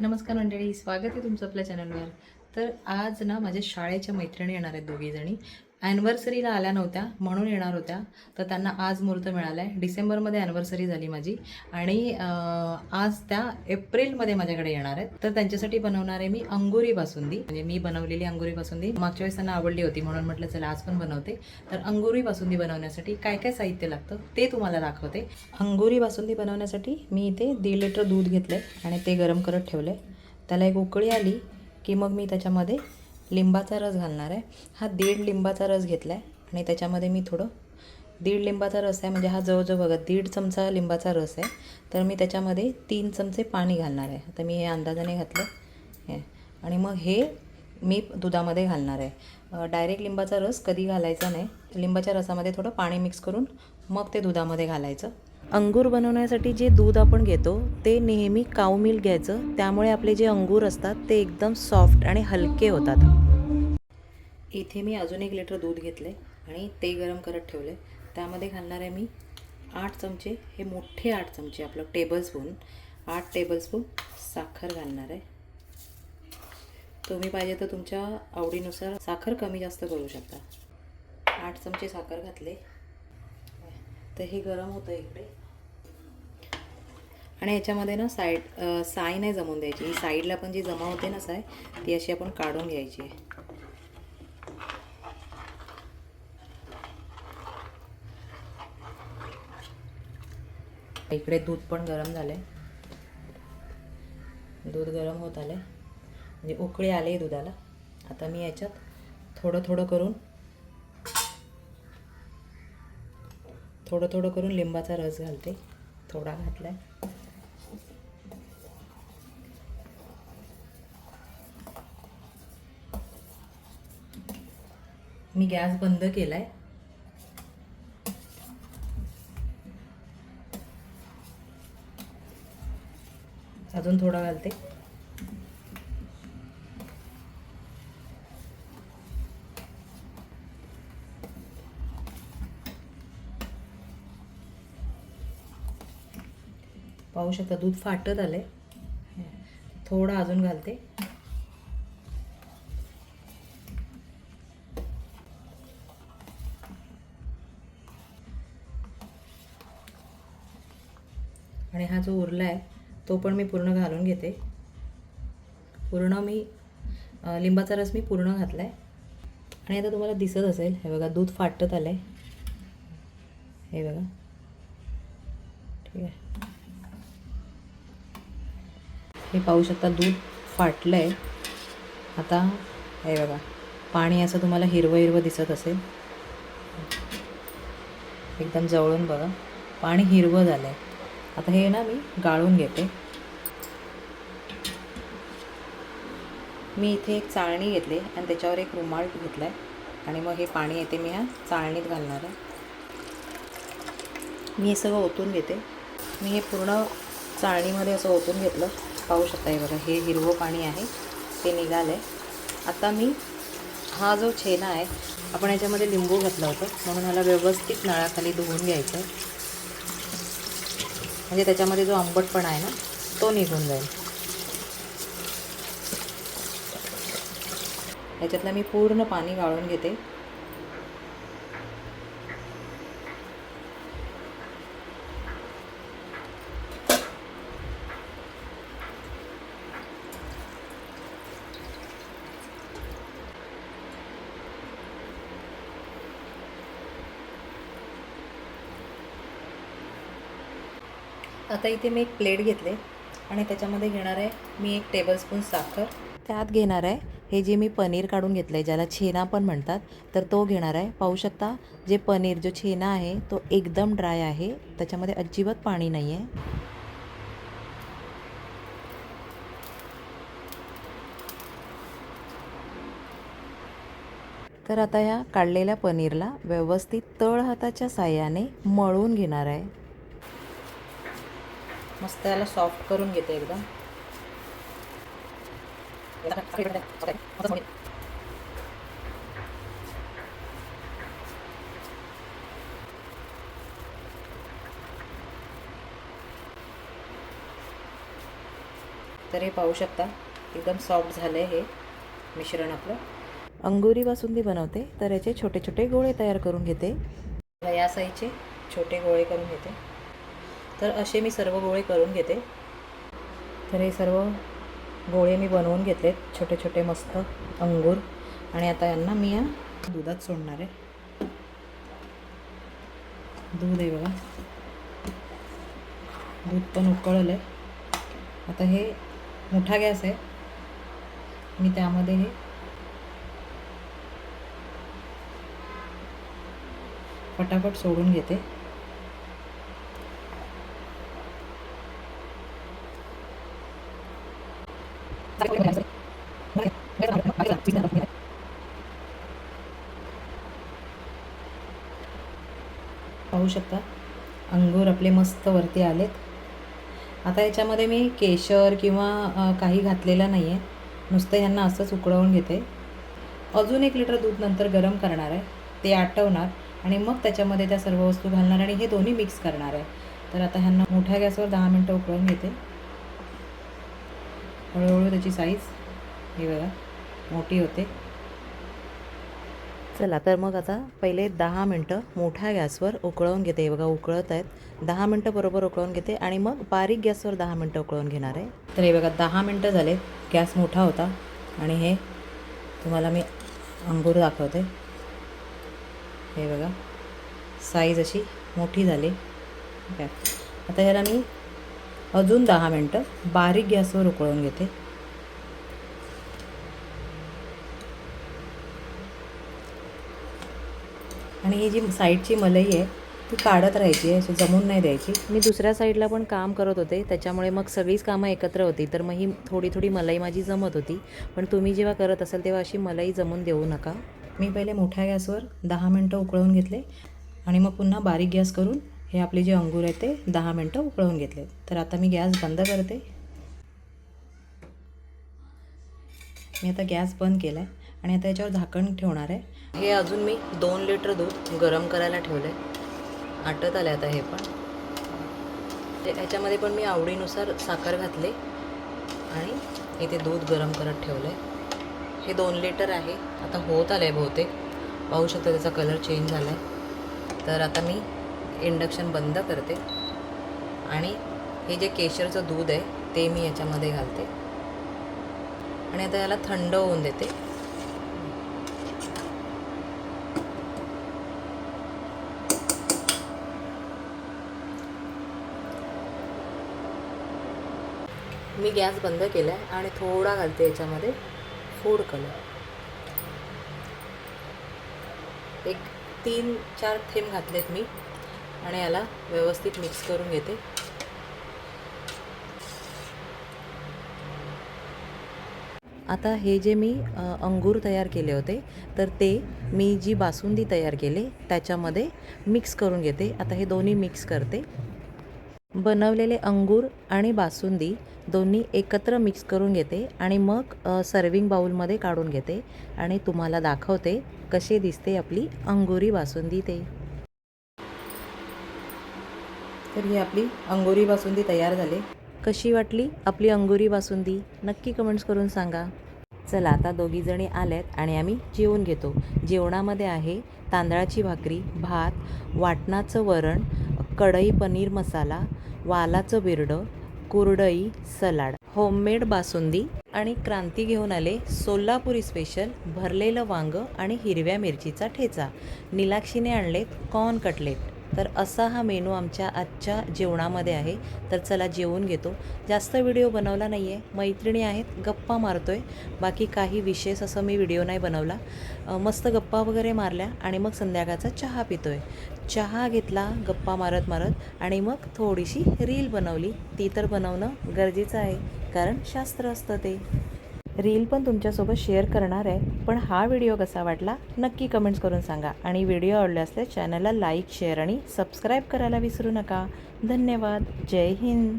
नमस्कार मंडळी स्वागत आहे तुमचं आपल्या चॅनलवर तर आज ना माझ्या शाळेच्या मैत्रिणी येणार आहेत दोघीजणी. ॲनिव्हर्सरीला आल्या नव्हत्या म्हणून येणार होत्या. तर त्यांना आज मुहूर्त मिळाला आहे डिसेंबरमध्ये ॲनिव्हर्सरी झाली माझी. आणि आज त्या एप्रिलमध्ये माझ्याकडे येणार आहेत. तर त्यांच्यासाठी बनवणार आहे मी अंगुरी बासुंदी. म्हणजे मी बनवलेली अंगुरी बासुंदी मागच्या वेळेस त्यांना आवडली होती म्हणून म्हटलं चला आज पण बनवते. तर अंगुरी बासुंदी बनवण्यासाठी काय काय साहित्य लागतं ते तुम्हाला दाखवते. अंगुरी बासुंदी बनवण्यासाठी मी इथे दीड लिटर दूध घेतलं आणि ते गरम करत ठेवलं आहे त्याला एक उकळी आली की मग मी त्याच्यामध्ये लिंबाचा रस घालणार आहे. हा दीड लिंबाचा रस घेतला आहे आणि त्याच्यामध्ये मी थोडं दीड लिंबाचा रस आहे. म्हणजे हा जवळजवळ बघा दीड चमचा लिंबाचा रस आहे. तर मी त्याच्यामध्ये तीन चमचे पाणी घालणार आहे. आता मी हे अंदाजाने घातलं हे. आणि मग हे मी दुधामध्ये घालणार आहे. डायरेक्ट लिंबाचा रस कधी घालायचा नाही. लिंबाच्या रसामध्ये थोडं पाणी मिक्स करून मग ते दुधामध्ये घालायचं. अंगूर बनवण्यासाठी जे दूध आपण घेतो ते नेहमी काऊ मिल्क घ्यायचं. त्यामुळे आपले जे अंगूर असतात ते एकदम सॉफ्ट आणि हलके होतात. इथे मी अजून एक लिटर दूध घेतलं आहे आणि ते गरम करत ठेवले त्यामध्ये घालणार आहे मी आठ चमचे हे मोठे आठ चमचे आपलं टेबलस्पून आठ टेबलस्पून साखर घालणार आहे. तुम्ही पाहिजे तर तुमच्या आवडीनुसार साखर कमी जास्त करू शकता. आठ चमचे साखर घातले. तर हे गरम होतं इकडे. आणि याच्यामध्ये ना साईड साय नाही जमवून द्यायची. ही साईडला पण जी जमा होते ना साय ती अशी आपण काढून घ्यायची आहे. इकडे दूध पण गरम झालं आहे दूध गरम होत आले म्हणजे उकळी आले दुधाला. आता मी याच्यात थोडं थोडं करून थोडं थोडं करून लिंबाचा रस घालते. थोडा घातलाय. मी गॅस बंद केला आहे अजून थोडा घालते. पाहू शकता दूध फाटत आलं आहे थोडं अजून घालते. आणि हा जो उरला आहे तो पण मी पूर्ण घालून घेते. पूर्ण मी लिंबाचा रस मी पूर्ण घातला आहे आणि आता तुम्हाला दिसत असेल हे बघा दूध फाटत आलं आहे हे बघा. ठीक आहे. हे पाहू शकता दूध फाटलं आहे आता हे बघा पाणी असं तुम्हाला हिरवं हिरवं दिसत असेल. एकदम जवळून बघा. पाणी हिरवं झालं आहे आता हे ना मी गाळून घेते. मी इथे एक चाळणी घेतली आणि त्याच्यावर एक रुमाल घेतला आहे आणि मग हे पाणी येते मी ह्या चाळणीत घालणार आहे. मी हे सगळं ओतून घेते. मी हे पूर्ण चाळणीमध्ये असं ओतून घेतलं. पाहू शकता हे बघा हे हिरवं पाणी आहे. ते निघालं आहे आता मी हा जो छेना आहे आपण याच्यामध्ये लिंबू घातला होता. म्हणून ह्याला व्यवस्थित नळाखाली धुवून घ्यायचं. आहे म्हणजे त्याच्यामध्ये जो आंबटपणा आहे ना तो निघून जाईल. याच्यातलं मी पूर्ण पाणी गाळून घेते. आता इथे मी एक प्लेट घेतले आणि त्याच्यामध्ये घेणार आहे मी एक टेबलस्पून साखर. त्यात घेणार आहे हे जे मी पनीर काढून घेतलं आहे ज्याला छेना पण म्हणतात तर तो घेणार आहे. पाहू शकता जे पनीर जो छेना आहे तो एकदम ड्राय आहे. त्याच्यामध्ये अजिबात पाणी नाही आहे तर आता ह्या काढलेल्या पनीरला व्यवस्थित तळ हाताच्या साह्याने मळून घेणार आहे. मस्त याला सॉफ्ट करून घेते एकदम. तर हे पाहू शकता एकदम सॉफ्ट झालं हे मिश्रण आपलं. अंगुरी बासुंदी बनवते तर याचे छोटे छोटे गोळे तयार करून घेते. या साईजचे छोटे गोळे करून घेते. तर असे मी सर्व गोळे करून घेते. तर हे सर्व गोळे मी बनवून घेतलेत. छोटे छोटे मस्त अंगूर. आणि आता यांना मी या दुधात सोडणार आहे. दूध आहे बघा. दूध पण उकळलं आहे. आता हे मोठा गॅस आहे. मी त्यामध्ये हे फटाफट सोडून घेते. पाहू शकता. अंगूर आपले मस्त वरती आलेत. आता याच्यामध्ये मी केशर किंवा काही घातलेलं नाही आहे नुसतं ह्यांना असंच उकळवून घेते. अजून एक लिटर दूध नंतर गरम करणार आहे. ते आटवणार आणि मग त्याच्यामध्ये त्या सर्व वस्तू घालणार आणि हे दोन्ही मिक्स करणार आहे. तर आता ह्यांना मोठ्या गॅसवर दहा मिनटं उकळून घेते. हळूहळू त्याची साईज हे बघा मोठी होते. चला तर मग आता पहिले दहा मिनटं मोठ्या गॅसवर उकळवून घेते. हे बघा उकळत आहेत. दहा मिनटं बरोबर उकळवून घेते आणि मग बारीक गॅसवर दहा मिनटं उकळवून घेणार आहे. तर हे बघा दहा मिनटं झाले. गॅस मोठा होता आणि हे तुम्हाला मी अंगूर दाखवते. हे बघा साईज अशी मोठी झाली. आता ह्याला मी अजून दहा मिनटं. बारीक गॅसवर उकळवून घेते. आणि ही जी साईडची मलई आहे ती काढत राहायची आहे अशी जमून नाही द्यायची. मी दुसऱ्या साईडला पण काम करत होते त्याच्यामुळे मग सगळीच कामं एकत्र होती. तर मग ही थोडी थोडी मलाई माझी जमत होती. पण तुम्ही जेव्हा करत असाल तेव्हा अशी मलाई जमून देऊ नका. मी पहिले मोठ्या गॅसवर दहा मिनटं उकळवून घेतले. आणि मग पुन्हा बारीक गॅस करून हे आपले जे अंगूर आहे ते दहा मिनटं उकळवून घेतले तर आता मी गॅस बंद करते. मी आता गॅस बंद केला आहे आणि आता याच्यावर झाकण ठेवणार आहे. हे अजून मी दोन लिटर दूध गरम करायला ठेवलं आहे आटत आलं आता हे पण. ते याच्यामध्ये पण मी आवडीनुसार साखर घातले आणि इथे दूध गरम करत ठेवलं आहे हे दोन लिटर आहे. आता होत आलं आहे बहुतेक. पाहू शकता त्याचा कलर चेंज झाला आहे तर आता मी इंडक्शन बंद करते. आणि हे जे केशरचं दूध आहे ते मी याच्यामध्ये घालते. आणि आता याला थंड होऊन देते. मी गॅस बंद केला आहे आणि थोडा घालते याच्यामध्ये फूड कलर एक तीन चार थेंब घातलेत मी. आणि याला व्यवस्थित मिक्स करून घेते. आता हे जे मी अंगूर तयार केले होते तर ते मी जी बासुंदी तयार केले त्याच्यामध्ये मिक्स करून घेते. आता हे दोन्ही मिक्स करते. बनवलेले अंगूर आणि बासुंदी दोन्ही एकत्र मिक्स करून घेते आणि मग सर्विंग बाऊलमध्ये काढून घेते. आणि तुम्हाला दाखवते कशी दिसते आपली अंगुरी बासुंदी ते. तर ही आपली अंगुरी बासुंदी तयार झाली. कशी वाटली आपली अंगुरी बासुंदी? नक्की कमेंट्स करून सांगा. चला आता दोघीजणी आल्यात आणि आम्ही जेवून घेतो. जेवणामध्ये आहे तांदळाची भाकरी भात वाटणाचं वरण कढई पनीर मसाला वालाचं बिरडं कुरडई सलाड. होममेड बासुंदी आणि क्रांती घेऊन आले सोलापुरी स्पेशल भरलेलं वांगं आणि हिरव्या मिरचीचा ठेचा. निलाक्षीने आणलेत कॉर्न कटलेट तर असा हा मेनू आमच्या आजच्या जेवणामध्ये आहे. तर चला जेवून घेतो. जास्त व्हिडिओ बनवला नाही आहे मैत्रिणी आहेत. गप्पा मारतो आहे बाकी काही विशेष असं मी व्हिडिओ नाही बनवला. मस्त गप्पा वगैरे मारल्या आणि मग संध्याकाळचा चहा पितो आहे चहा घेतला गप्पा मारत मारत आणि मग थोडीशी रील बनवली. ती तर बनवणं गरजेचं आहे. कारण शास्त्र असतं ते. रील पण तुमच्यासोबत शेअर करणार आहे. पण हा व्हिडिओ कसा वाटला नक्की कमेंट्स करून सांगा. आणि व्हिडिओ आवडले असल्यास चॅनलला लाईक शेअर आणि सबस्क्राईब करायला विसरू नका. धन्यवाद. जय हिंद.